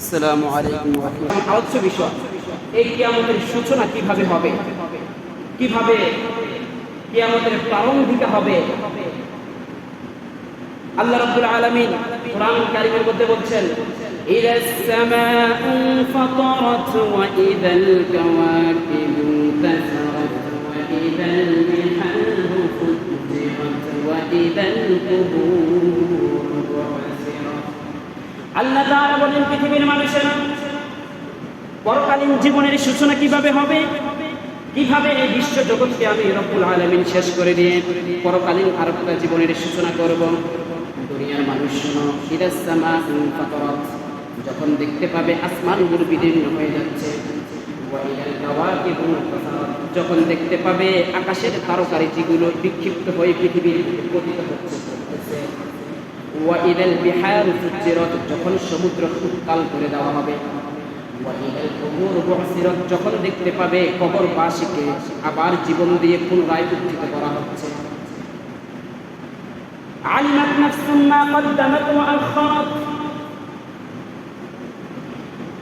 আসসালামু আলাইকুম ওয়া রাহমাতুল্লাহ। আলোচ্য বিষয় এই কিয়ামতের সূচনা কিভাবে হবে কিভাবে কিয়ামতের প্রারম্ভিকা হবে আল্লাহ রাব্বুল আলামিন কোরআন কারীমের মধ্যে বলছেন ইদা السماء انفطرت واذا الكواكب انتثرت واذا البحار فجرت واذا القبور بعثرت আল্লাহ বলেন, পৃথিবীর মানুষেরা পরকালীন জীবনের সূচনা কীভাবে হবে? কীভাবে এই বিশ্ব জগৎকে আমি রব্বুল আলামিন শেষ করে দিয়ে পরকালীন আরেকটা জীবনের সূচনা করব? দুনিয়ার মানুষ যখন দেখতে পাবে আসমানগুলো বিদীর্ণ হয়ে যাচ্ছে। যখন দেখতে পাবে আকাশের তারকারিচিগুলো বিক্ষিপ্ত হয়ে পৃথিবীর পতিত হচ্ছে। ওয়া ইদাল বিহারু ফুজ্জিরাত, যখন সমুদ্র উত্তাল করে দেওয়া হবে। ওয়া ইদাল কুবুর বুসিরাত, যখন দেখতে পাবে আবার জীবন দিয়ে পুনরায় উত্থিত করা হচ্ছে।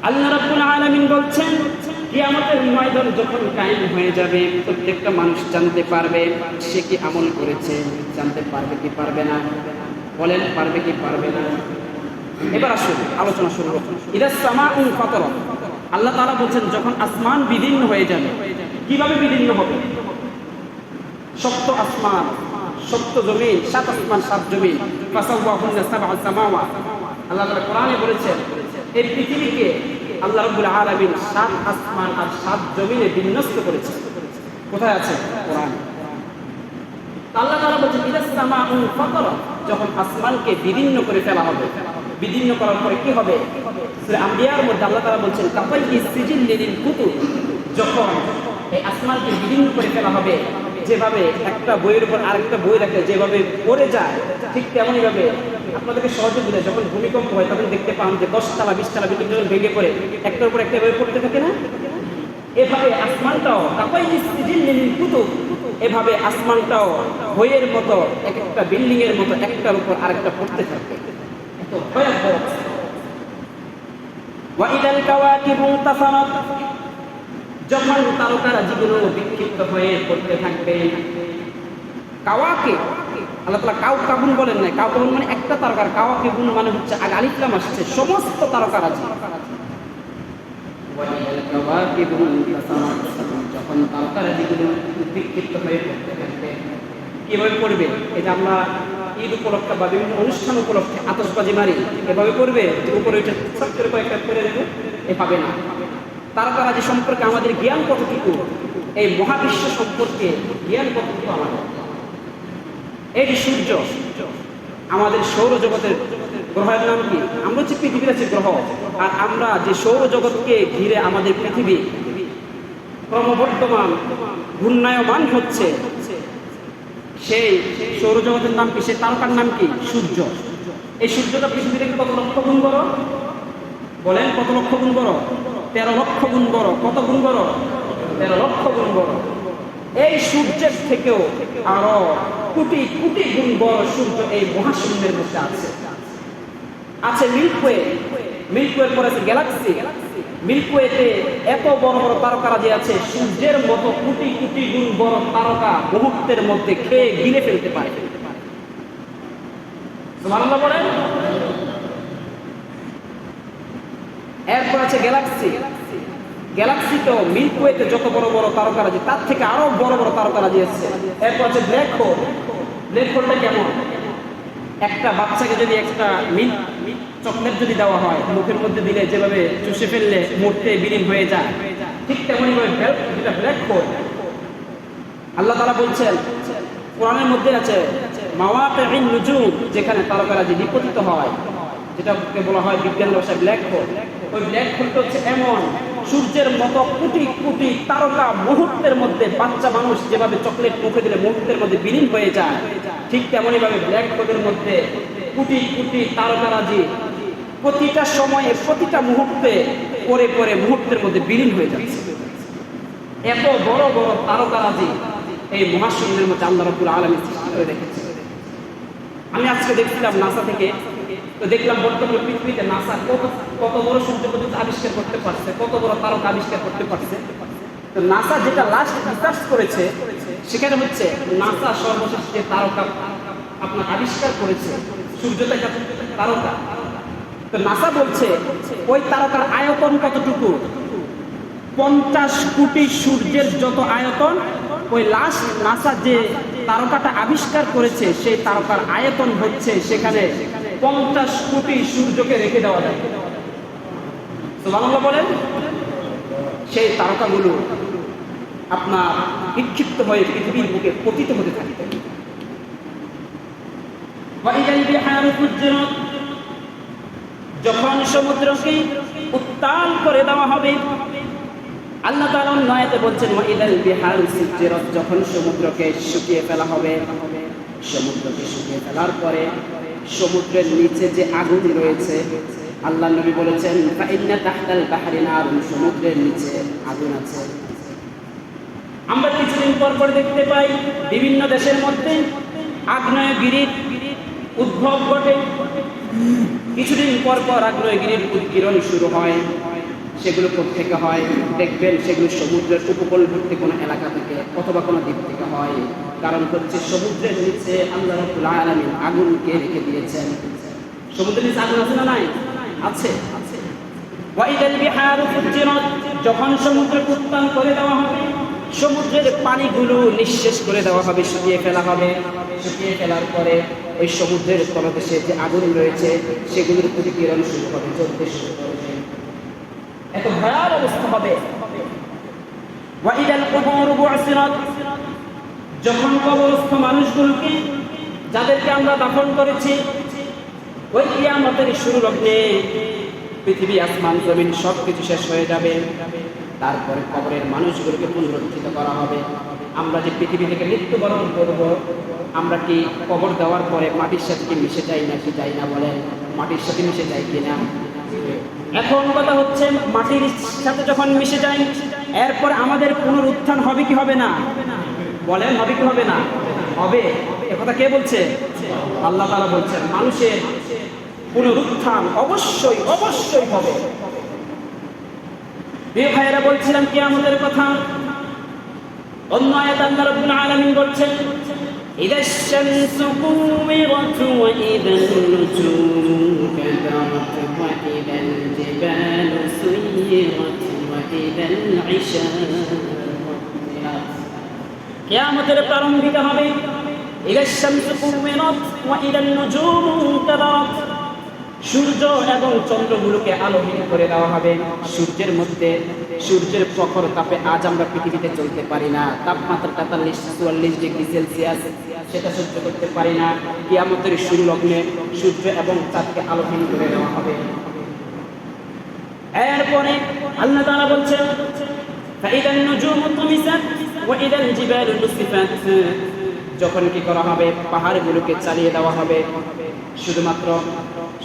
আল্লাহ রাব্বুল আলামিন বলছেন কিয়ামতের ময়দান যখন কায়েম হয়ে যাবে প্রত্যেকটা মানুষ জানতে পারবে সে কি আমল করেছে জানতে পারবে কি পারবে না। বলেন, পারবে কি পারবে না? এবার আসুন, আলোচনা শুরু করুন। ইদা সামাউন ফাতারাত আল্লাহ তাআলা বলছেন, যখন আসমান বিদীর্ণ হয়ে যাবে, কীভাবে বিদীর্ণ হবে? সপ্ত আসমান সপ্ত জমিন, সাত আসমান, সাত জমিন। আল্লাহ কোরআনে বলেছেন, এই পৃথিবীকে আল্লাহ রাব্বুল আলামিন সাত আসমান আর সাত জমিনে বিন্যস্ত করেছে কোথায় আছে? কোরআন। আল্লাহ তাআলা বলছেন ইদাস সামাউন ফাতারাত যখন আসমানকে বিদীর্ণ করে ফেলা হবে। বিদীর্ণ করার পরে কি হবে? সূরা আম্বিয়ার মধ্যে আল্লাহ তাআলা বলছেন কাফাই সিজিল লিল কুতুব। যখন এই আসমানকে বিদীর্ণ করে ফেলা হবে, যেভাবে একটা বইয়ের উপর আরেকটা বই রাখে, যেভাবে পড়ে যায়, ঠিক তেমনই ভাবে আপনাদেরকে সহজে বুঝে যখন ভূমিকম্প হয়, তখন দেখতে পান যে দশ দশতলা, বিশতলা, বিল্ডিং যখন ভেঙে পড়ে, একটার উপর একটা বই পড়তে থাকে না? এভাবে আসমানটাও লিল কুতুব। এভাবে আসমানটাও বইয়ের মতো এক একটা বিল্ডিং এর মতো একটার উপর আরেকটা পড়তে ওয়াইদাল কাওয়াকিবু যখন তারকারা জীবন বিক্ষিপ্ত হয়ে পড়তে থাকবে, কাওয়াকে, আল্লাহ তালা কাউ কাবুন বলেন না কাউ কাবুন মানে একটা তারকার। কাওয়াকে গুণ মানে হচ্ছে আগে আলিফলাম আসছে, সমস্ত তারকারাজি। ওয়াইদাল ইনতাসারাত যখন তারকারাজিগুলো বিক্ষিপ্ত হয়ে পড়তে থাকবে। কীভাবে পড়বে। এটা আমরা ঈদ উপলক্ষে বা বিভিন্ন অনুষ্ঠান উপলক্ষে আতসবাজি মারি, এভাবে করবে যে উপরে উঠে সব করে কয়েকটা করে দেবে এভাবে না। তারকারাজি সম্পর্কে আমাদের জ্ঞান কতটুকু, এই মহাবিশ্ব সম্পর্কে জ্ঞান কতটুকু আমাদের এই যে সূর্য, আমাদের সৌরজগতের গ্রহের নাম কি? আমরা হচ্ছে পৃথিবীর আছে গ্রহ। আর আমরা যে সৌরজগৎকে ঘিরে আমাদের পৃথিবী ক্রমবর্ধমান ঘূর্ণায়মান হচ্ছে। সেই সৌরজগতের নাম কি? সেই তারকার নাম কি? সূর্য। এই সূর্যটা পৃথিবী থেকে কত লক্ষ গুণ বড়? বলেন কত লক্ষ গুণ বড়? তেরো লক্ষ গুণ বড়। কত গুণ বড়? তেরো লক্ষ গুণ বড়। এই সূর্যের থেকেও আরও কোটি কোটি গুণ বড় সূর্য এই মহাশূন্যের মধ্যে আছে। আছে মিল্কওয়ে মিল্কওয়ের পরে আছে গ্যালাক্সি। মিল্কওয়েতে এত বড় বড় তারকারা যে আছে, সূর্যের মতো কোটি কোটি গুণ বড় তারকা মুহূর্তের মধ্যে খেয়ে গিলে ফেলতে পারে। এরপর আছে গ্যালাক্সি। গ্যালাক্সি তো মিল্কওয়েতে যত বড় বড় তারকারাজি তার থেকে আরও বড় বড় তারকারাজি এসছে। এরপর আছে ব্ল্যাক হোল। ব্ল্যাক হোলটা কেমন? একটা বাচ্চাকে যদি একটা মিল্ক চকলেট যদি দেওয়া হয়, মুখের মধ্যে দিলে যেভাবে চুষে ফেললে মুহূর্তে বিলীন হয়ে যায়, ঠিক তেমনই ভাবে আল্লাহ তারা বলছেন, কোরআনের মধ্যে আছে মাওয়াতে নুজুম যেখানে তারকারাজি নিপতিত হয়, যেটাকে বলা হয় বিজ্ঞান ভাষায় ব্ল্যাক হোল ওই ব্ল্যাক হোলটা হচ্ছে এমন, সূর্যের মতো কোটি কোটি তারকা মুহূর্তের মধ্যে বাচ্চা মানুষ যেভাবে চকলেট মুখে দিলে মুহূর্তের মধ্যে বিলীন হয়ে যায়, ঠিক তেমনই ভাবে ব্ল্যাক হোলের মধ্যে কোটি কোটি তারকারাজি প্রতিটা সময়ে, প্রতিটা মুহূর্তে পরে পরে মুহূর্তের মধ্যে বিলীন হয়ে যাচ্ছে। এত বড় বড় তারকারাজি এই মহাশূন্যের মধ্যে আল্লাহ রব্বুল আলমী সৃষ্টি করে রেখেছে। আমি আজকে দেখছিলাম নাসা থেকে, তো দেখলাম বর্তমানে পৃথিবীতে নাসা কত কত বড় সূর্য পর্যন্ত আবিষ্কার করতে পারছে, কত বড় তারকা আবিষ্কার করতে পারছে। তো নাসা যেটা লাস্ট রিসার্চ করেছে, সেখানে হচ্ছে নাসা সর্বশেষ যে তারকা আপনার আবিষ্কার করেছে সূর্যটা একটা তারকা। তো নাসা বলছে, ওই তারকার আয়তন কতটুকু? পঞ্চাশ কোটি সূর্যের যত আয়তন, ওই লাস্ট নাসা যে তারকাটা আবিষ্কার করেছে, সেই তারকার আয়তন হচ্ছে সেখানে পঞ্চাশ কোটি সূর্যকে রেখে দেওয়া যায়। সুবহানাল্লাহ বলেন, সেই তারকাগুলো আপনার বিক্ষিপ্ত হয়ে পৃথিবীর বুকে পতিত হতে থাকে। যখন সমুদ্রকে উত্তাল করে দেওয়া হবে, আল্লাহ তাআলা নয়াতে বলছেন ওয়াইদাল বিহার সুজ্জিরাত যখন সমুদ্রকে শুকিয়ে ফেলা হবে, সমুদ্রকে শুকিয়ে ফেলার পরে সমুদ্রের নিচে যে আগুন রয়েছে, আল্লাহ নবী বলেছেন ফাইন্না তাহতাল সমুদ্রের নিচে আগুন আছে। আমরা কিছুদিন পর পর দেখতে পাই, বিভিন্ন দেশের মধ্যে আগ্নেয়গিরির উদ্ভব ঘটে। কিছুদিন পর পর আগ্নেয়গিরির উৎকিরণ শুরু হয়। সেগুলো থেকে হয়? দেখবেন সেগুলো সমুদ্রের উপকূলবর্তী কোনো এলাকা থেকে অথবা কোনো দ্বীপ থেকে হয়। কারণ হচ্ছে সমুদ্রের নিচে আল্লাহ আগুনকে রেখে দিয়েছেন। সমুদ্রের নিচে আগুন আছে না নাই? আছে। যখন সমুদ্রকে উত্তাল করে দেওয়া হবে সমুদ্রের পানিগুলো নিঃশেষ করে দেওয়া হবে, শুকিয়ে ফেলা হবে। শুকিয়ে ফেলার পরে ওই সমুদ্রের তলদেশে যে আগুন রয়েছে, সেগুলোর প্রতিকিরণ শুরু হবে, চলতে শুরু করবে। এত ভয়াল অবস্থা হবে। যখন কবরস্থ মানুষগুলোকে, যাদেরকে আমরা দাফন করেছি, ওই কিয়ামতের শুরু লগ্নে পৃথিবী, আসমান, জমিন সব কিছু শেষ হয়ে যাবে। তারপরে কবরের মানুষগুলোকে পুনরুত্থিত করা হবে। আমরা যে পৃথিবী থেকে মৃত্যুবরণ করব, আমরা কি কবর দেওয়ার পরে মাটির সাথে কি মিশে যাই না কি যাই না বলে মাটির সাথে মিশে যাই কিনা এখন কথা হচ্ছে, মাটির সাথে যখন মিশে যাই এরপর আমাদের পুনরুত্থান হবে কি হবে না? বলেন, হবে কি হবে না? হবে। কথা কে বলছে? আল্লাহ তাআলা বলছেন, মানুষের পুনরুত্থান অবশ্যই অবশ্যই হবে। প্রিয় ভাইয়েরা বলছিলাম কি আমাদের কথা অন্য আয়াত আল্লাহ রাব্বুল আলামিন বলছেন إذا الشمس كورت وإذا النجوم كدرت وإذا الجبال سيرت وإذا العشار কিয়ামতের প্রারম্ভিক হবে إذا الشمس كورت وإذا النجوم كدرت সূর্য এবং চন্দ্রগুলোকে আলোহীন করে দেওয়া হবে সূর্যের মধ্যে সূর্যের প্রখর তাপে আজ আমরা পৃথিবীতে চলতে পারি না তাপমাত্রা তেতাল্লিশ চুয়াল্লিশ ডিগ্রি সেলসিয়াস সেটা সহ্য করতে পারি না কিয়ামতের শুরু লগ্নে সূর্য এবং চাঁদকে আলোহীন করে দেওয়া হবে এরপরে আল্লাহ তাআলা বলছেন فإذا النجوم طمست وإذا الجبال نصفت যখন কি করা হবে পাহাড়গুলোকে চালিয়ে দেওয়া হবে শুধুমাত্র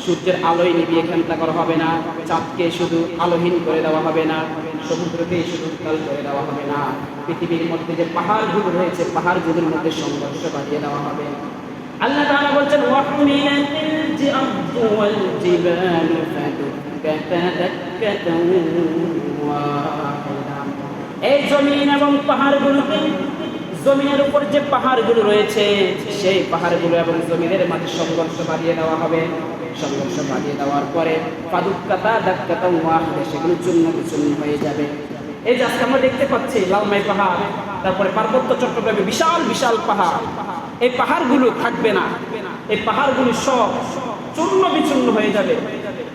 সূর্যের আলোয় নিবিয়ে খেলতা করা হবে না। চাঁদকে শুধু আলোহীন করে দেওয়া হবে না। সমুদ্রকে শুধু উত্তাল করে দেওয়া হবে না। পৃথিবীর মধ্যে যে পাহাড়গুলো রয়েছে পাহাড়গুলোর মধ্যে সংঘর্ষ বাড়িয়ে দেওয়া হবে। আল্লাহ তাআলা বলছেন ওয়াহমিলাতিল জিআবু ওয়াল এই জমিন এবং পাহাড়গুলোকে জমিনের উপর যে পাহাড়গুলো রয়েছে, সেই পাহাড়গুলো এবং জমিনের মাঝে সংঘর্ষ বাড়িয়ে দেওয়া হবে। সংঘর্ষ বাড়িয়ে দেওয়ার পরে পাদুকাতা দাক্কাতা, ওয়াহিদা, সেগুলো চূর্ণ বিচূর্ণ হয়ে যাবে। এই যে আজকে আমরা দেখতে পাচ্ছি লালমাই পাহাড়, তারপরে পার্বত্য চট্টগ্রামে বিশাল বিশাল পাহাড়। এই পাহাড়গুলো থাকবে না। এই পাহাড়গুলো সব চূর্ণ বিচূর্ণ হয়ে যাবে।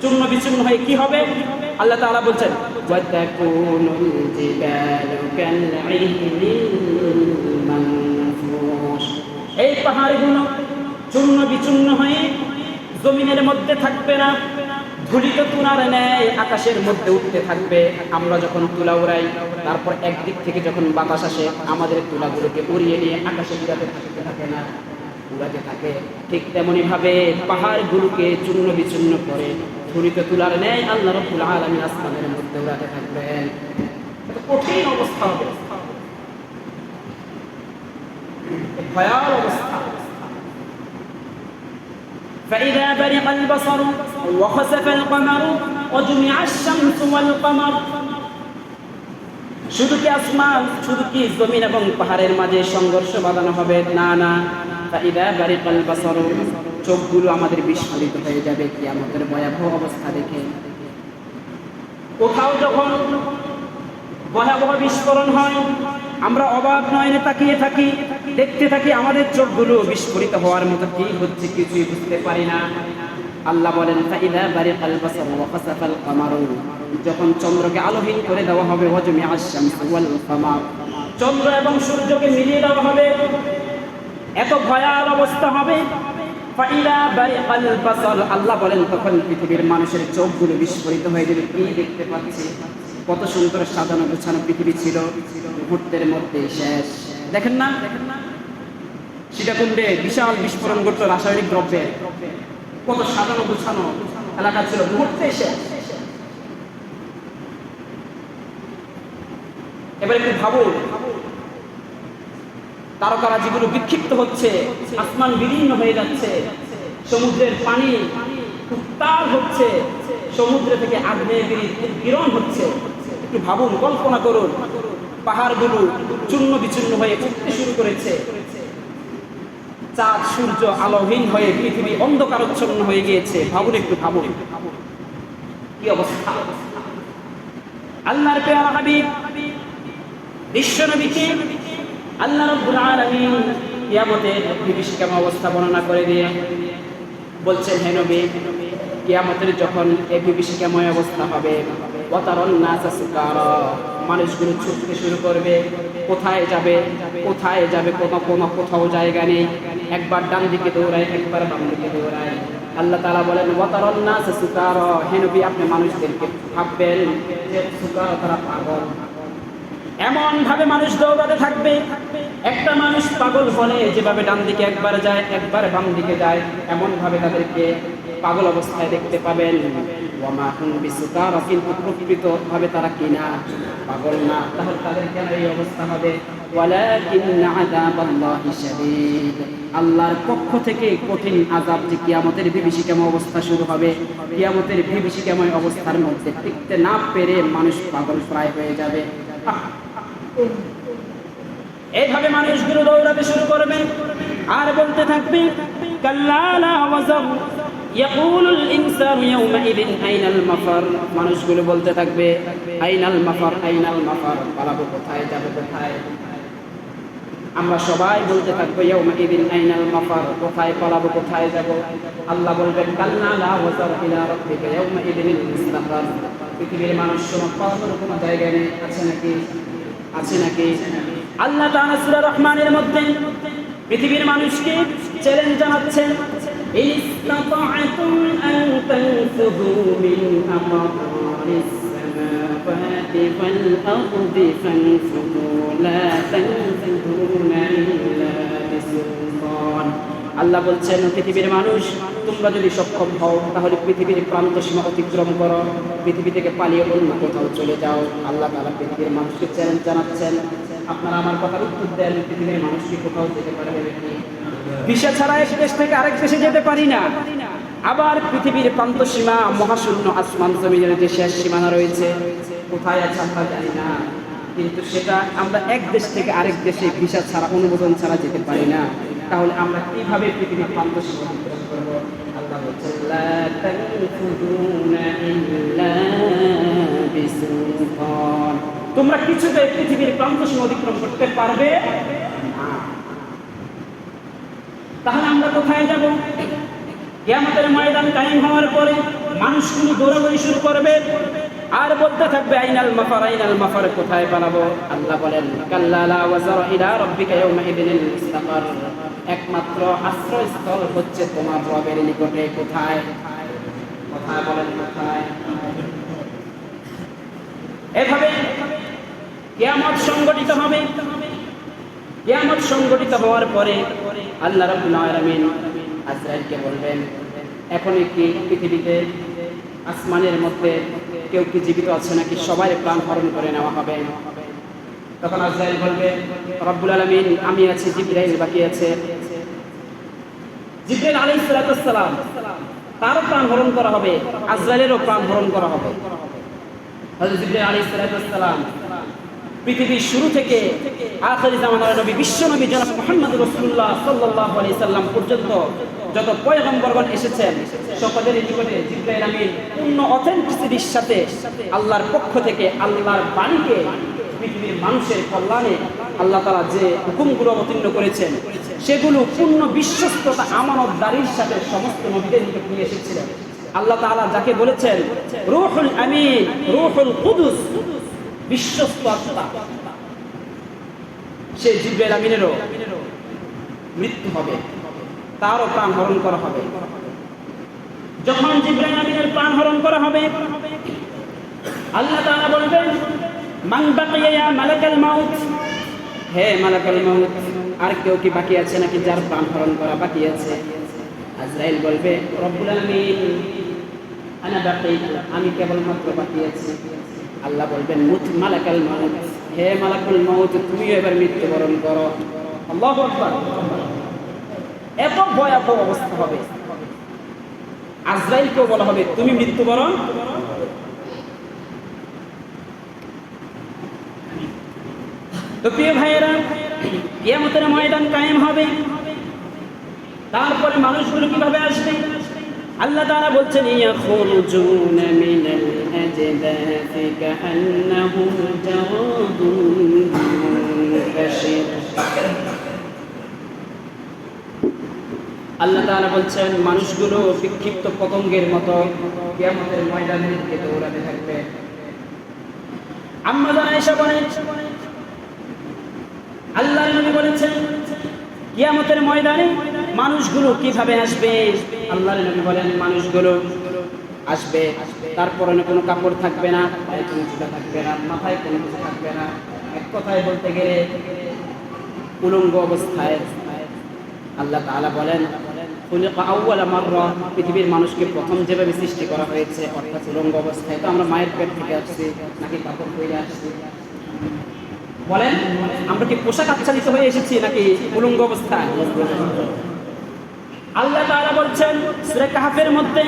চূর্ণ বিচূর্ণ হয়ে কি হবে? আল্লাহ তাআলা বলছেন এই পাহাড়গুলো চূর্ণ বিচূর্ণ হয়ে জমিনের মধ্যে থাকবে না। ধুলিত তুলার ন্যায় আকাশের মধ্যে উঠতে থাকবে। আমরা যখন তুলা উড়াই, তারপর একদিক থেকে যখন বাতাস আসে, আমাদের তুলাগুলোকে উড়িয়ে নিয়ে আকাশে উড়াতে থাকতে থাকে না, উড়াতে থাকে। ঠিক তেমনি ভাবে পাহাড়গুলোকে চূর্ণ বিচূর্ণ করে ধুলিত তুলার ন্যায় আল্লাহ রব্বুল আলামিন আসমানের মধ্যে উড়াতে থাকবেন। কঠিন অবস্থা হবে। ভয়াল অবস্থা فإذا برق البصر وخسف القمر وجمع الشمس والقمر শুধু কি আসমান শুধু কি জমিন এবং পাহাড়ের মাঝে সংঘর্ষ বাঁধানো হবে না না ফাইদা বারিকাল বাসর চোখগুলো আমাদের বিস্ফোরিত হয়ে যাবে কি আমাদের ভয়াবহ অবস্থা দেখে কোথাও যখন ভয়াবহ বিস্ফোরণ হয় আমরা অবাক নয়নে তাকিয়ে থাকি দেখতে থাকি আমাদের চোখগুলো বিস্ফোরিত হওয়ার মতো কি হচ্ছে কিছুই বুঝতে পারি না। আল্লাহ বলেন যখন চন্দ্রকে আলোহীন করে দেওয়া হবে ওয়াল কামার। চন্দ্র এবং সূর্যকে মিলিয়ে দেওয়া হবে। এত ভয়াল অবস্থা হবে। আল্লাহ বলেন, তখন পৃথিবীর মানুষের চোখগুলো বিস্ফোরিত হয়ে যাবে। কি দেখতে পাচ্ছি? কত সুন্দর সাজানো গোছানো পৃথিবী ছিল। মুহূর্তের মধ্যে শেষ। দেখেন না দেখেন না? সীতাকুণ্ডে বিশাল বিস্ফোরণ ঘটল রাসায়নিক দ্রব্যের কত সাজানো গোছানো এলাকা ছিল। মুহূর্তে শেষ এবার একটু ভাবুন তারকারা যেগুলো বিক্ষিপ্ত হচ্ছে, আসমান বিলীন হয়ে যাচ্ছে, সমুদ্রের পানি উত্তাল হচ্ছে, সমুদ্র থেকে আগ্নেয় কিরণ হচ্ছে। একটু ভাবুন, কল্পনা করুন, পাহাড়গুলো চূর্ণ বিচূর্ণ হয়ে উঠতে শুরু করেছে। চাঁদ, সূর্য আলোহীন হয়ে পৃথিবী অন্ধকারচ্ছন্ন হয়ে গিয়েছে। ভাবুন একটু, ভাবুন। কি অবস্থা? আল্লাহর পেয়ারা হাবিব, বিশ্ব নবীকে আল্লাহ রব্বুল আলামিন কিয়ামতের বিভীষিকাম অবস্থা বর্ণনা করে দিয়ে বলছেন, হে নবী, কিয়ামতের যখন এই বিভীষিকাময় অবস্থা হবে ওয়াতারন নাসা সুকারা, মানুষগুলো ছুটতে শুরু করবে। কোথায় যাবে? কোথায় যাবে? কোনো কোনো, কোথাও জায়গা নেই। একবার ডান দিকে দৌড়ায়, একবার বাম দিকে দৌড়ায়। আল্লাহ তালা বলেন ওয়াতারন নাসা সুকারা হে আপনি মানুষদেরকে ভাববেন সুকারা তারা পাগল। এমন ভাবে মানুষ দৌড়াতে থাকবে। একটা মানুষ পাগল বলে যেভাবে ডান দিকে একবার যায়, একবার বাম দিকে যায় এমন ভাবে তাদেরকে পাগল অবস্থায় দেখতে পাবেন। তারা কিনা পাগল না। তাহলে তাদের কেন এই অবস্থা হবে? আল্লাহর পক্ষ থেকে কঠিন আযাব যে কিয়ামতের বিভীষিকাময় অবস্থা শুরু হবে, কিয়ামতের বিভীষিকাময় অবস্থার মধ্যে টিকতে না পেরে মানুষ পাগল প্রায় হয়ে যাবে। এইভাবে মানুষগুলো দৌড়াতে শুরু করবে। আর বলতে থাকবে ওয়াজার ইয়াকুলুল আইনাল মাফার। মানুষগুলো বলতে থাকবে, আইনাল মাফার আইনাল মাফার। পালাবো কোথায়, যাবে কোথায়? আমরা সবাই বলতে থাকব, ইয়াউমাইদিন আইনাল মাফার, কোথায় পালাবো, কোথায় যাব? আল্লাহ বলবেন কাল্লা লা ওয়াজার ইলা রাব্বিকা পৃথিবীর মানুষ সময় পালানোর কোনো জায়গা নেই, আছে নাকি? আছে নাকি? আল্লাহ তাআলা সূরা রহমানের মধ্যে পৃথিবীর মানুষকে চ্যালেঞ্জ জানাচ্ছেন। আন তানফুযু মিন আকতারিস সামাওয়াতি ওয়াল আরদি ফানফুযু লা তানফুযুনা ইল্লা বিসুলতান আল্লাহ বলছেন পৃথিবীর মানুষ, তোমরা যদি সক্ষম হও, তাহলে পৃথিবীর প্রান্ত সীমা অতিক্রম করো, পৃথিবী থেকে পালিয়ে অন্য কোথাও চলে যাও। আল্লাহ তাআলা পৃথিবীর মানুষকে চ্যালেঞ্জ জানাচ্ছেন। আপনারা আমার কথার উত্তর দেন, পৃথিবীর মানুষ কি কোথাও যেতে পারবে নাকি? ভিসা ছাড়া এক দেশ থেকে আরেক দেশে যেতে পারি না। আবার পৃথিবীর প্রান্ত সীমা মহাশূন্য আসমান জমিনের যে শেষ সীমানা রয়েছে, কোথায় আছে আমরা জানি না। কিন্তু সেটা আমরা এক দেশ থেকে আরেক দেশে ভিসা ছাড়া, অনুমোদন ছাড়া যেতে পারি না। তাহলে আমরা কীভাবে পৃথিবীর প্রান্ত সীমা তোমরা কিছুতে পৃথিবীর প্রান্ত সীমা অতিক্রম করতে পারবে? তাহলে আমরা কোথায় যাব? কিয়ামতের ময়দান কায়েম হওয়ার পরে মানুষগুলো দৌড়াদৌড়ি শুরু করবে। আর বলতে থাকবে, আইনাল মাফার আইনাল মাফার, কোথায় পালাবো? আল্লাহ বলেন কাল্লালা ওয়াজার ইলা রাব্বিকা ইয়াউমা ইদিনিল মুস্তাকার একমাত্র আশ্রয়স্থল হচ্ছে তোমার রবের নিকটে। কোথায়? কোথায় বলেন, কোথায়? এভাবে কিয়ামত সংগঠিত হবে। কিয়ামত সংগঠিত হওয়ার পরে আল্লাহ রাব্বুল আলামিন আজরাইলকে বলবেন এখন কি পৃথিবীতে আসমানের মধ্যে কেউ কি জীবিত আছে নাকি সবাই প্রাণ হরণ করে নেওয়া হবে? তখন আজরাইল বলবে, রব্বুল আলমিন, আমি আছি, জিবরাইল বাকি আছে। জিব্রাইল আলাইহিস সালাম, তারও প্রাণ হরণ করা হবে, আজরাইলেরও প্রাণ হরণ করা হবে। জিব্রাইল আলাইহিস সালাম পৃথিবীর শুরু থেকে আখেরি জামানার নবী, বিশ্ব নবী জনাব মুহাম্মদ রাসূলুল্লাহ সাল্লাল্লাহু আলাইহি সাল্লাম পর্যন্ত যত পয়গম্বরগণ এসেছেন, সকলের নিকটে জিব্রাইল আমিন পূর্ণ অথেন্টিসিটির সাথে আল্লাহর পক্ষ থেকে আল্লাহর বাণীকে পৃথিবীর মানুষের কল্যাণে আল্লাহ তাআলা যে হুকুমগুলো অবতীর্ণ করেছেন, সেগুলো পূর্ণ বিশ্বস্ততা আমানতদারির সাথে সমস্ত নবীদের নিকট নিয়ে এসেছিলেন। আল্লাহ তাআলা যাকে বলেছেন, রূহুল আমিন, রূহুল কুদুস বিশ্বস্ত আত্মা। সে জিব্রাইল আমিনেরও মৃত্যু হবে। তারও প্রাণ হরণ করা হবে। যখন জিব্রাইল আমিনের প্রাণ হরণ করা হবে, আল্লাহ বলবেন মালাকাল মাউত? হে মালাকাল মাউত, আর কেউ কি বাকি আছে নাকি যার প্রাণ হরণ করা বাকি আছে? আজরাইল বলবে, রব্বুল আলামিন, আনা বাকি আমি কেবলমাত্র বাকি আছি। আল্লাহ বলবেন মালাকাল হে মালাকুল মাউত, তুমিও এবার মৃত্যুবরণ করো। আল্লাহু এত ভয়াবহ অবস্থা হবে। আজরাইলকেও বলা হবে, তুমি মৃত্যুবরণ তো প্রিয় ভাইয়েরা ময়দান কায়েম হবে। তারপরে মানুষগুলো কীভাবে আসবে? আল্লাহ তারা বলছেন, ইয়াখরুজুনা মিনাল জারাদুন মুনতাশির আল্লাহ তাআলা বলছেন, মানুষগুলো বিক্ষিপ্ত পতঙ্গের মতো কিয়ামতের ময়দানের দিকে দৌড়াতে থাকবে। এসে বলেন আল্লাহর নবী বলেছেন ময়দানে মানুষগুলো কীভাবে আসবে? আল্লাহর নবী বলেন, মানুষগুলো আসবে। তারপরে কোনো কাপড় থাকবে না, পায়ে কোনো জুতা থাকবে না, মাথায় কোনো কিছু থাকবে না। এক কথায় বলতে গেলে উলঙ্গ অবস্থায় আল্লাহ তাআলা বলেন পৃথিবীর মানুষকে প্রথম যেভাবে সৃষ্টি করা হয়েছে, অর্থাৎ উলঙ্গ অবস্থায়, তো আমরা মায়ের পেট থেকে আসছি, নাকি কাপড় পরে আসছি? বলেন, আমরা কি পোশাক আচ্ছাদিত হয়ে এসেছি, নাকি উলঙ্গ অবস্থায়? আল্লাহ তাআলা বলছেন, সূরা মধ্যে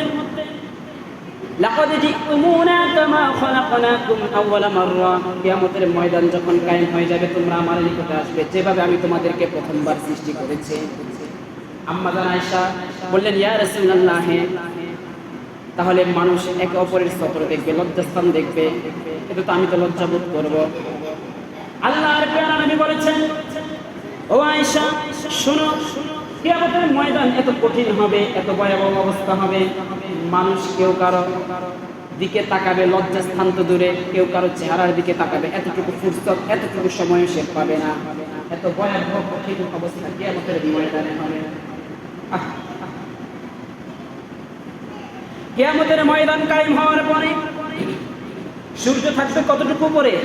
লাকাদ জিতুমুনা কামা খলাকনাকুম আউওয়ালা মাররা। কিয়ামতের ময়দান যখন কায়েম হয়ে যাবে, তোমরা আমার নিকটে আসবে। যেভাবে আমি তোমাদেরকে প্রথমবার সৃষ্টি করেছি। আম্মা জান আয়েশা বললেন, ইয়া রাসূলুল্লাহ, তাহলে মানুষ একে অপরের সফর দেখবে, লজ্জাস্থান দেখবে। এটা তো আমি তো লজ্জা লজ্জাবোধ করব। আল্লাহর পেয়ারা নবী বলেছেন, ও আয়েশা, শোনো, কিয়ামতের ময়দান এত কঠিন হবে, এত ভয়াবহ অবস্থা হবে। মানুষ কেউ কারও দিকে তাকাবে, লজ্জাস্থান তো দূরে, কেউ কারও চেহারার দিকে তাকাবে। এতটুকু ফুরসত, এতটুকু সময় সে পাবে না। এত ভয়াবহ কঠিন অবস্থা কিয়ামতের ময়দানে হবে। আহ। ময়দান কায়েম হওয়ার পরে সূর্য থাকবে কতটুকু উপরে?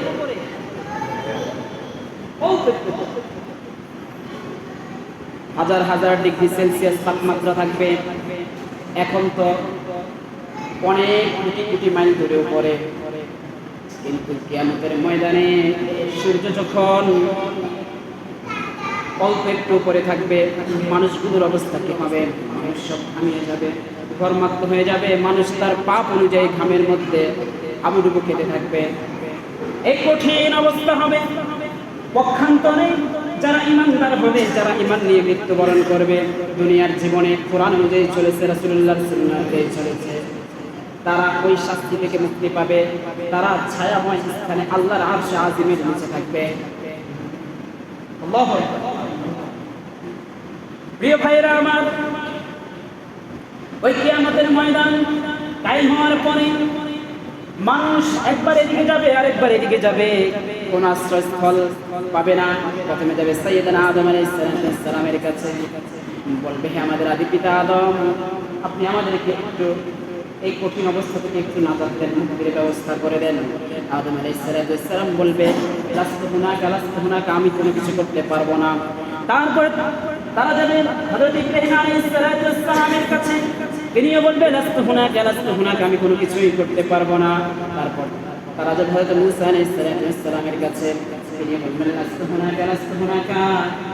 হাজার হাজার ডিগ্রি সেলসিয়াস তাপমাত্রা থাকবে। এখন তো অনেক কোটি কোটি মাইল দূরে উপরে। কিন্তু কিয়ামতের ময়দানে সূর্য যখন অল্প একটু উপরে থাকবে, মানুষগুলোর অবস্থা কি হবে? মানুষ সব থামিয়ে যাবে, ঘরমাক্ত হয়ে যাবে। মানুষ তার পাপ অনুযায়ী ঘামের মধ্যে আবুডুবু খেতে থাকবে। এই কঠিন অবস্থা হবে। পক্ষান্তরে যারা ইমানদার হবে, যারা ইমান নিয়ে মৃত্যুবরণ করবে, দুনিয়ার জীবনে কোরআন অনুযায়ী চলেছে সাল্লাল্লাহু আলাইহি চলেছে। তারা ওই শাস্তি থেকে মুক্তি পাবে, তারা ছায়াময় স্থানে আল্লাহর আরশ আজিমের নিচে থাকবে। প্রিয় ভাইরা আমার, ওই কিয়ামতের ময়দান কায়েম হওয়ার পরে মানুষ একবার এদিকে যাবে, আরেকবার এদিকে যাবে। কোন আশ্রয়স্থল পাবে না। প্রথমে যাবে সৈয়দনা আদম আলাইসালামের কাছে বলবে হ্যাঁ আমাদের আদি পিতা আদম, আপনি আমাদেরকে একটু এই কঠিন অবস্থা থেকে একটু নাজাত দেন, মুক্তির ব্যবস্থা করে দেন। আদম আলাইসালাম বলবে, লাস্ত হুনাকা লাস্ত হুনাকা, আমি কোনো কিছু করতে পারব না। তারপরে তারা যাবে হযরত ইব্রাহিম আলাইহিস সালামের কাছে। তিনিও আমি কোনো কিছুই করতে পারব না। তারপর তারা যাবে হযরত মুসা আলাইহিস সালামের কাছে, তিনি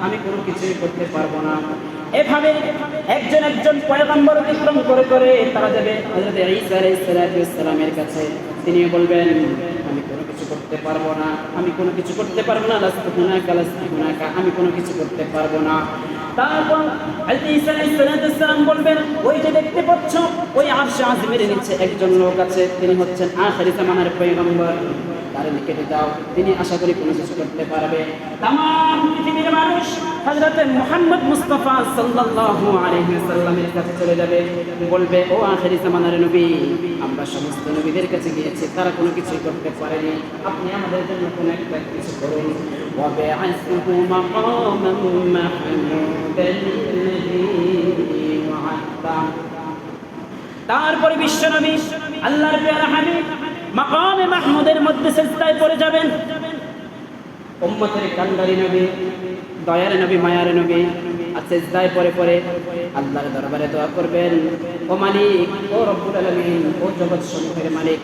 আমি কোনো কিছুই করতে পারব না। এভাবে একজন একজন পয়গম্বর অতিক্রম করে করে তারা যাবে হযরত ঈসা আলাইহিস সালামের কাছে। তিনি বলবেন, আমি কোনো কিছু করতে পারব না, আমি কোনো কিছু করতে পারব না, লাস্তু হুনাকা, লাস্তু আমি কোনো কিছু করতে পারব না। তারপর আলাইহিস বলবেন, ওই যে দেখতে পাচ্ছ, ওই আরশে আযমের নিচে একজন লোক আছে, তিনি হচ্ছেন আখিরি জামানার পয়গম্বর। তার নিকটে যাও তিনি আশা করি কোনো কিছু করতে পারবে। তাম পৃথিবীর মানুষ হযরত মুহাম্মদ মুস্তাফা সাল্লাল্লাহু আলাইহি সাল্লামের কাছে চলে যাবে, বলবে, ও আখিরি জামানার নবী, আমরা সমস্ত নবীদের কাছে গিয়েছি, তারা কোনো কিছুই করতে পারেনি। আপনি আমাদের জন্য কোনো একটা কিছু করুন। وبعثه مقاما محمودا الذي وعدته তারপরে বিশ্বনবী আল্লাহর পেয়ারা হাবিব মাকামে মাহমুদের মধ্যে সেজদায় পড়ে যাবেন উম্মতের কান্ডারি নবী দয়ার নবী মায়ার নবী আর সেজদায় পরে পরে আল্লাহর দরবারে দোয়া করবেন ও মালিক ও রব্বুল আলামিন ও জগৎ সমূহের মালিক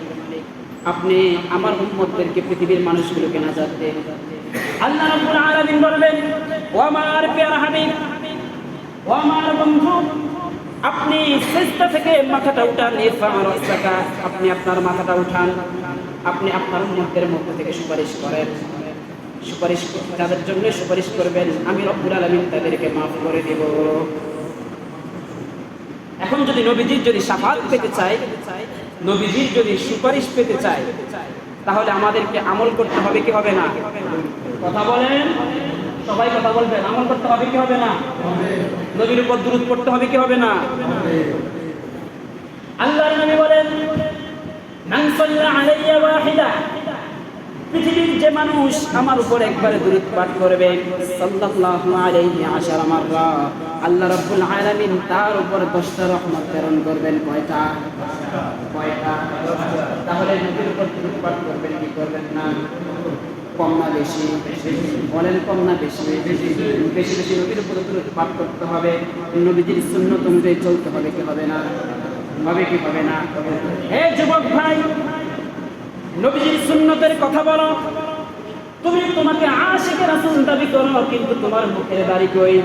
আপনি আমার উম্মতদেরকে পৃথিবীর মানুষগুলোকে নাজাত দেন আল্লাহ রব্বুল আলামিন বলবেন ও আমার পেয়ারা হাবিব ও আমার বন্ধু, আপনি সেজদা থেকে মাথাটা উঠান আপনি আপনার মাথাটা উঠান, আপনি আপনার উম্মতের মধ্য থেকে সুপারিশ করেন। সুপারিশ তাদের জন্য সুপারিশ করবেন, আমি রব্বুল আলামিন তাদেরকে মাফ করে দেব। এখন যদি নবীজির যদি সাফাত পেতে চাই নবীজির যদি সুপারিশ পেতে চাই তাহলে আমাদেরকে আমল করতে হবে কি হবে না? কথা বলেন। সবাই কথা বলবেন। আমল করতে হবে কি হবে না? নবীর উপর দুরুদ পড়তে হবে কি হবে না? আল্লাহর নবী বলেন পৃথিবীর যে মানুষ আমার উপর একবারে দূরত পাঠ করবে, সাল্লাল্লাহু আশারা মাররা, আল্লাহ রাব্বুল আলামিন তার উপর দশটা রহমত প্রেরণ করবেন। কয়টা? কয়টা? তাহলে নবীর উপর দূরত পাঠ করবেন কি করবেন না? কম না বেশি, বলেন কম না বেশি বেশি বেশি নবীর উপর পাঠ করতে হবে, নবীজির সুন্নত অনুযায়ী চলতে হবে, কি হবে না? হবে কি হবে না? হে যুবক ভাই, নবীজির সুন্নতের কথা বলো। তুমি তোমাকে আশিকে রাসূল দাবি করো, কিন্তু তোমার মুখের দাড়ি কই?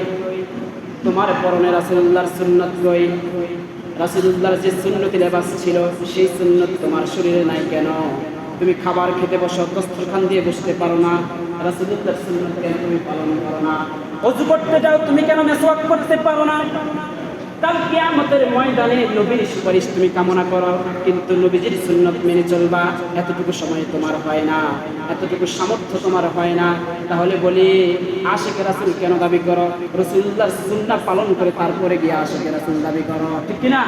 তোমার পরনে রাসূলুল্লাহর সুন্নত কই? রাসূলুল্লাহর যে সুন্নতি লেবাস ছিল, সেই সুন্নত তোমার শরীরে নাই কেন? তুমি খাবার খেতে বসো দস্তরখান দিয়ে বসতে পারো না, রাসূলুল্লাহর সুন্নত কেন তুমি পালন করো না? অজু করতে যাও, তুমি কেন মেসওয়াক করতে পারো না? কাল কিয়ামতের ময়দানে নবীর সুপারিশ তুমি কামনা করো, কিন্তু নবীজির সুন্নত মেনে চলবা এতটুকু সময় তোমার হয় না, এতটুকু সামর্থ্য তোমার হয় না। তাহলে বলি আশেখ রাসুল কেন দাবি করো? রসুল্লাহর সুন্না পালন করে তারপরে গিয়ে আশেখ রাসুল দাবি করো, ঠিক কিনা?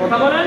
কথা বলেন?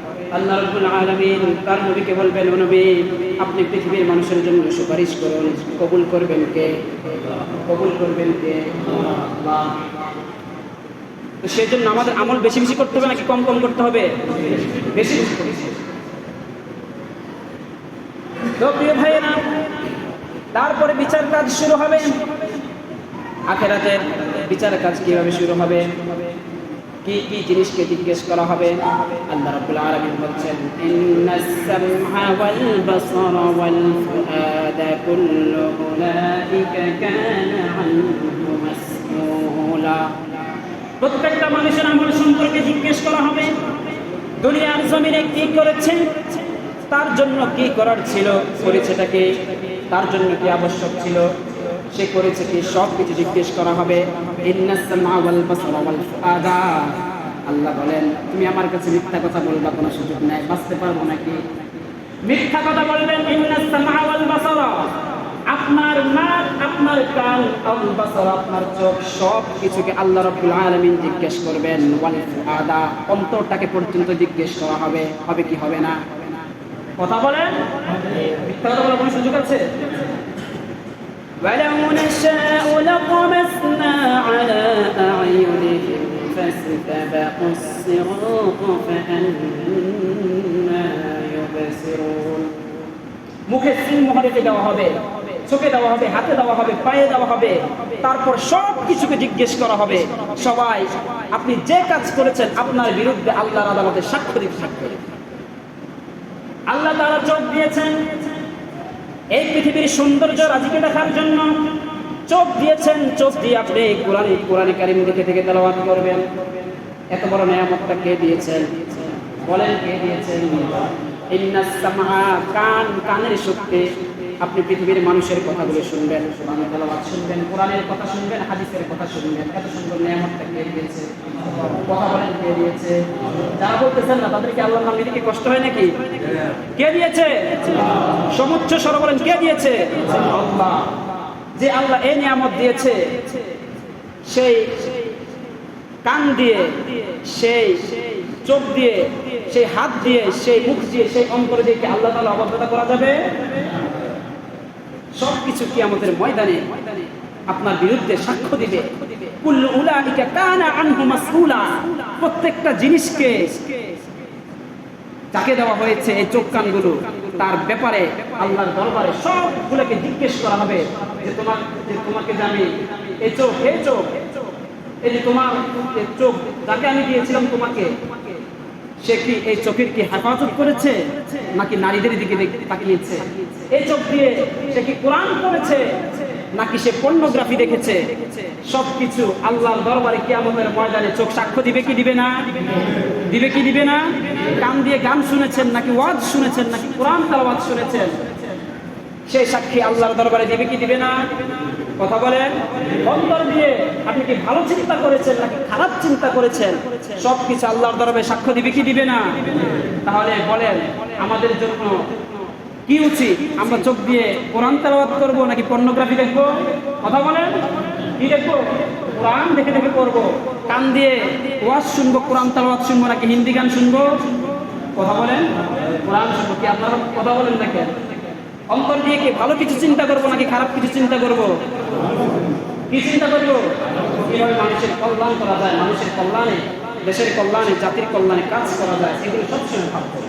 আল্লাহ রাব্বুল আলামিন, তার নবীকে বলবেন, ও নবী, আপনি পৃথিবীর মানুষের জন্য সুপারিশ করুন। কবুল করবেন কে? কবুল করবেন কে? তো সেই জন্য আমাদের আমল বেশি বেশি করতে হবে নাকি কম কম করতে হবে? বেশি তো প্রিয় ভাইয়েরা, তারপরে বিচার কাজ শুরু হবে। আখেরাতের বিচার কাজ কীভাবে শুরু হবে? কি কি জিনিসকে জিজ্ঞেস করা হবে? আল্লাহ রাব্বুল আলামিন বলছেন ইন্নাস সামহা ওয়াল বাসারা ওয়াল ফুআদা কুল্লু উলাইকা কানা আনহু মাসউলা। প্রত্যেকটা মানুষের আমল সম্পর্কে জিজ্ঞেস করা হবে, দুনিয়ার জমিনে কি করেছে, তার জন্য কি করার ছিল করেছেটাকে তার জন্য কি আবশ্যক ছিল সে করেছে কি? সব কিছু জিজ্ঞেস করা হবে আল্লাহ বলেন, তুমি আমার কাছে মিথ্যা কথা বলবা, কোনো সুযোগ নাই, বাঁচতে পারব নাকি? মিথ্যা কথা বলবেন আপনার নাক, আপনার কান আপনার চোখ সব কিছুকে আল্লাহ রাব্বুল আলামিন জিজ্ঞেস করবেন ফুআদা? অন্তরটাকে পর্যন্ত জিজ্ঞেস করা হবে হবে কি হবে না? কথা বলেন? মিথ্যা কথা বলার কোনো সুযোগ আছে? ولو نشاء لطمسنا على أعينهم فاستبقوا الصراط فأنا يبصرون মুখে সিন মোহরেতে দেওয়া হবে চোখে দেওয়া হবে হাতে দেওয়া হবে পায়ে দেওয়া হবে তারপর সব কিছুকে জিজ্ঞেস করা হবে সবাই আপনি যে কাজ করেছেন আপনার বিরুদ্ধে আল্লাহর আদালতে সাক্ষ্য দিতে থাকবে আল্লাহ তারা চোখ দিয়েছেন এই পৃথিবীর সৌন্দর্য রাজিকে দেখার জন্য চোখ দিয়েছেন, চোখ দিয়ে আপনি কোরআন কোরআন কারিম দেখে থেকে তেলাওয়াত করবেন। এত বড় নিয়ামতটা কে দিয়েছেন? বলেন কে দিয়েছেন? ইন্নাস কান, কানের শক্তি। আপনি পৃথিবীর মানুষের কথাগুলো শুনবেন, কোরআনের তেলাওয়াত শুনবেন, কোরআনের কথা শুনবেন, হাদিসের কথা শুনবেন, এত সুন্দর নিয়ামতটা কে দিয়েছে, কথা বলেন কে দিয়েছে। যারা বলতেছেন না, তাদেরকে আল্লাহ নাম কষ্ট হয় নাকি? কে দিয়েছে? সমুচ্চ স্বর বলেন, কে দিয়েছে? আল্লাহ। যে আল্লাহ এই নিয়ামত দিয়েছে, সেই কান দিয়ে, সেই চোখ দিয়ে, সেই হাত দিয়ে, সেই মুখ দিয়ে, সেই অন্তর দিয়ে আল্লাহ তালা অবদ্ধতা করা যাবে? সব কিছু কি আমাদের ময়দানে আপনার বিরুদ্ধে সাক্ষ্য দিবে। প্রত্যেকটা জিনিসকে যাকে দেওয়া হয়েছে এই চোখ কানগুলো, তার ব্যাপারে আল্লাহর দরবারে সবগুলোকে জিজ্ঞেস করা হবে যে তোমার যে তোমাকে আমি চোখ চোখ এই যে তোমার চোখ যাকে আমি দিয়েছিলাম তোমাকে, সে কি এই চোখের কি হেফাজত করেছে নাকি নারীদের দিকে তাকিয়েছে এই চোখ দিয়ে সে কি কোরআন পড়েছে নাকি সে পর্নোগ্রাফি দেখেছে? সবকিছু আল্লাহর দরবারে কিয়ামতের ময়দানে চোখ সাক্ষ্য দিবে কি দিবে না? দিবে কি দিবে না? কান দিয়ে গান শুনেছেন নাকি ওয়াজ শুনেছেন নাকি কোরআন তালাওয়াত শুনেছেন? সেই সাক্ষী আল্লাহর দরবারে দিবে কি দিবে না? কথা বলেন। অন্তর দিয়ে আপনি কি ভালো চিন্তা করেছেন নাকি খারাপ চিন্তা করেছেন? সব কিছু আল্লাহর দরবারে সাক্ষ্য দিবে কি দিবে না? তাহলে বলেন, আমাদের জন্য কি উচিত? আমরা চোখ দিয়ে কোরআন তেলাওয়াত করব নাকি পর্নোগ্রাফি দেখব? কথা বলেন। কি দেখব? কোরআন দেখে দেখে করব কান দিয়ে ওয়াজ শুনব, কোরআন তেলাওয়াত শুনব নাকি হিন্দি গান শুনব? কথা বলেন। কোরআন শুনব কি আপনারা কথা বলেন দেখেন অন্তর দিয়ে কি ভালো কিছু চিন্তা করব নাকি খারাপ কিছু চিন্তা করব? কি চিন্তা করব? কীভাবে মানুষের কল্যাণ করা যায়? মানুষের কল্যাণে, দেশের কল্যাণে, জাতির কল্যাণে কাজ করা যায়? এগুলো সবসময় ভাববো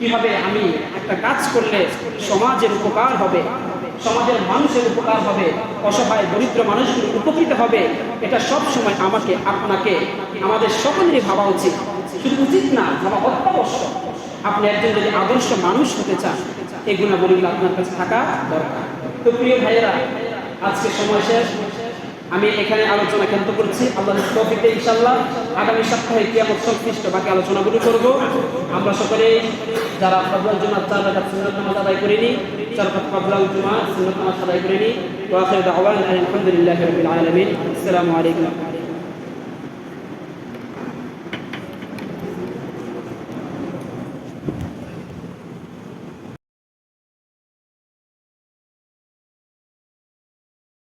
কীভাবে আমি একটা কাজ করলে সমাজের উপকার হবে, সমাজের মানুষের উপকার হবে, অসহায়, দরিদ্র মানুষগুলো উপকৃত হবে, এটা সব সময় আমাকে, আপনাকে, আমাদের সকলেরই ভাবা উচিত। শুধু উচিত না, ভাবা অত্যাবশ্যক। আপনি একজন যদি আদর্শ মানুষ হতে চান এই গুণাবলীগুলো আপনার কাছে থাকা দরকার। তো প্রিয় ভাইয়েরা, আজকে সময় শেষ। আমি এখানে আলোচনা কেন্দ্র করছি। আল্লাহ তৌফিকে ইনশাল্লাহ আগামী সপ্তাহে কিয়ামত সংশ্লিষ্ট বাকি আলোচনাগুলো করব। আমরা সকলে যারা ফজলাল জুমা চার রাকাত সুন্দর নামাজ আদায় করিনি, চার ফজলাল জুমা সুন্নাত নামাজ আদায় করিনি আলহামদুলিল্লাহ আসসালামু আলাইকুম।